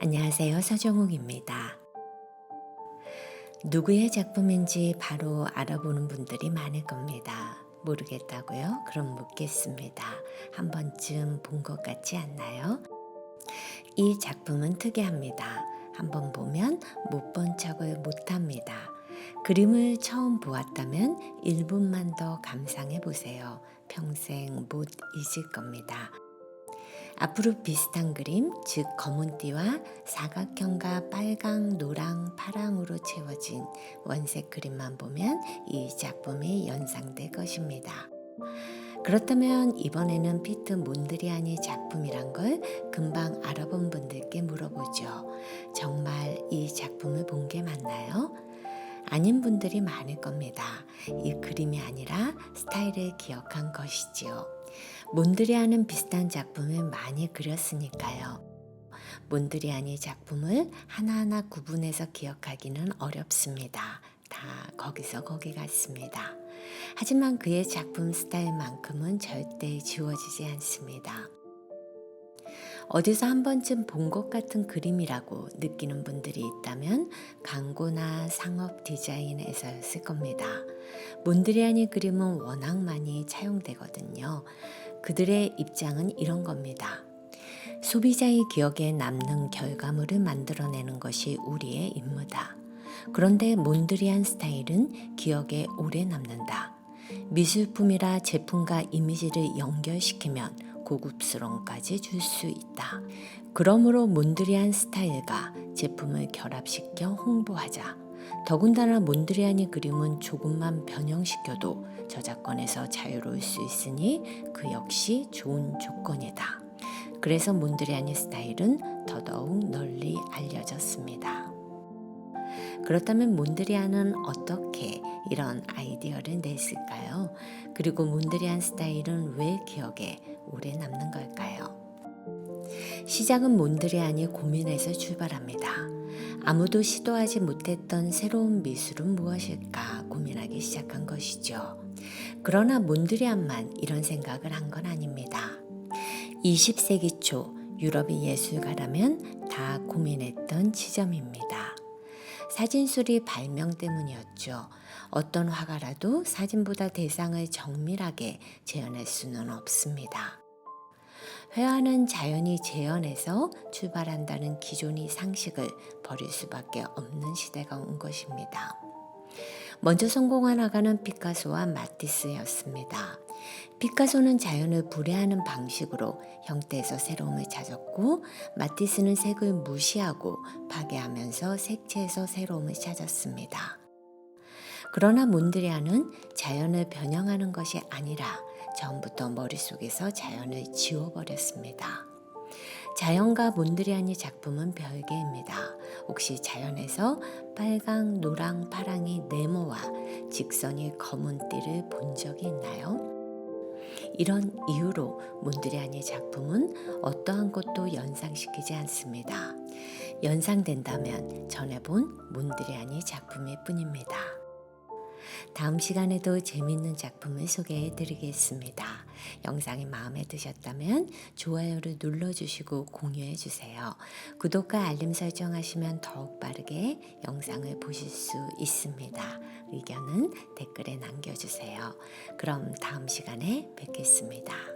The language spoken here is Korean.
안녕하세요. 서정욱입니다. 누구의 작품인지 바로 알아보는 분들이 많을 겁니다. 모르겠다고요? 그럼 묻겠습니다. 한 번쯤 본 것 같지 않나요? 이 작품은 특이합니다. 한번 보면 못 본 척을 못합니다. 그림을 처음 보았다면 1분만 더 감상해 보세요. 평생 못 잊을 겁니다. 앞으로 비슷한 그림, 즉 검은 띠와 사각형과 빨강, 노랑, 파랑으로 채워진 원색 그림만 보면 이 작품이 연상될 것입니다. 그렇다면 이번에는 피트 몬드리안의 작품이란 걸 금방 알아본 분들께 물어보죠. 정말 이 작품을 본 게 맞나요? 아닌 분들이 많을 겁니다. 이 그림이 아니라 스타일을 기억한 것이지요. 몬드리안은 비슷한 작품을 많이 그렸으니까요. 몬드리안의 작품을 하나하나 구분해서 기억하기는 어렵습니다. 다 거기서 거기 같습니다. 하지만 그의 작품 스타일만큼은 절대 지워지지 않습니다. 어디서 한 번쯤 본 것 같은 그림이라고 느끼는 분들이 있다면 광고나 상업 디자인에서였을 겁니다. 몬드리안의 그림은 워낙 많이 차용되거든요. 그들의 입장은 이런 겁니다. 소비자의 기억에 남는 결과물을 만들어내는 것이 우리의 임무다. 그런데 몬드리안 스타일은 기억에 오래 남는다. 미술품이라 제품과 이미지를 연결시키면 고급스러움까지 줄 수 있다. 그러므로 몬드리안 스타일과 제품을 결합시켜 홍보하자. 더군다나 몬드리안의 그림은 조금만 변형시켜도 저작권에서 자유로울 수 있으니 그 역시 좋은 조건이다. 그래서 몬드리안의 스타일은 더더욱 널리 알려졌습니다. 그렇다면 몬드리안은 어떻게 이런 아이디어를 냈을까요? 그리고 몬드리안 스타일은 왜 기억에 오래 남는 걸까요? 시작은 몬드리안이 고민에서 출발합니다. 아무도 시도하지 못했던 새로운 미술은 무엇일까 고민하기 시작한 것이죠. 그러나 몬드리안만 이런 생각을 한 건 아닙니다. 20세기 초 유럽의 예술가라면 다 고민했던 지점입니다. 사진술이 발명 때문이었죠. 어떤 화가라도 사진보다 대상을 정밀하게 재현할 수는 없습니다. 회화는 자연히 재현해서 출발한다는 기존의 상식을 버릴 수밖에 없는 시대가 온 것입니다. 먼저 성공한 화가는 피카소와 마티스였습니다. 피카소는 자연을 불해하는 방식으로 형태에서 새로움을 찾았고 마티스는 색을 무시하고 파괴하면서 색채에서 새로움을 찾았습니다. 그러나 몬드리안은 자연을 변형하는 것이 아니라 처음부터 머릿속에서 자연을 지워버렸습니다. 자연과 몬드리안의 작품은 별개입니다. 혹시 자연에서 빨강, 노랑, 파랑이 네모와 직선이 검은 띠를 본 적이 있나요? 이런 이유로 몬드리안의 작품은 어떠한 것도 연상시키지 않습니다. 연상된다면 전에 본 몬드리안의 작품일 뿐입니다. 다음 시간에도 재밌는 작품을 소개해 드리겠습니다. 영상이 마음에 드셨다면 좋아요를 눌러주시고 공유해 주세요. 구독과 알림 설정하시면 더욱 빠르게 영상을 보실 수 있습니다. 의견은 댓글에 남겨주세요. 그럼 다음 시간에 뵙겠습니다.